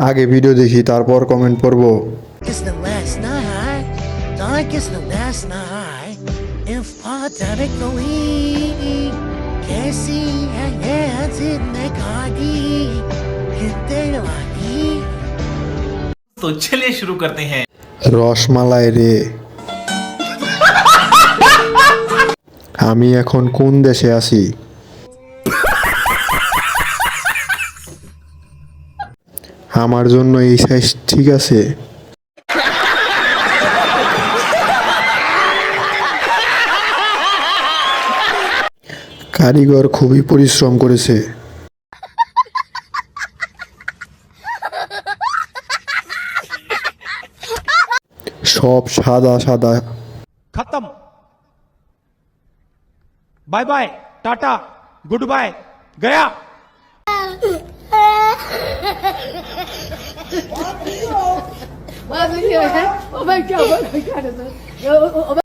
আগে ভিডিও দেখি তারপর কমেন্ট করব তো চলিए শুরু করতে हैं রসমালাই রে আমি এখন কোন দেশে আছি আমার জন্য এই সাইজ ঠিক আছে? কারিগর খুবই পরিশ্রম করেছে। সব সাদা সাদা। খতম। Bye bye, tata, good bye, গয়া। What do you? What do you? Oh my God! Oh my God!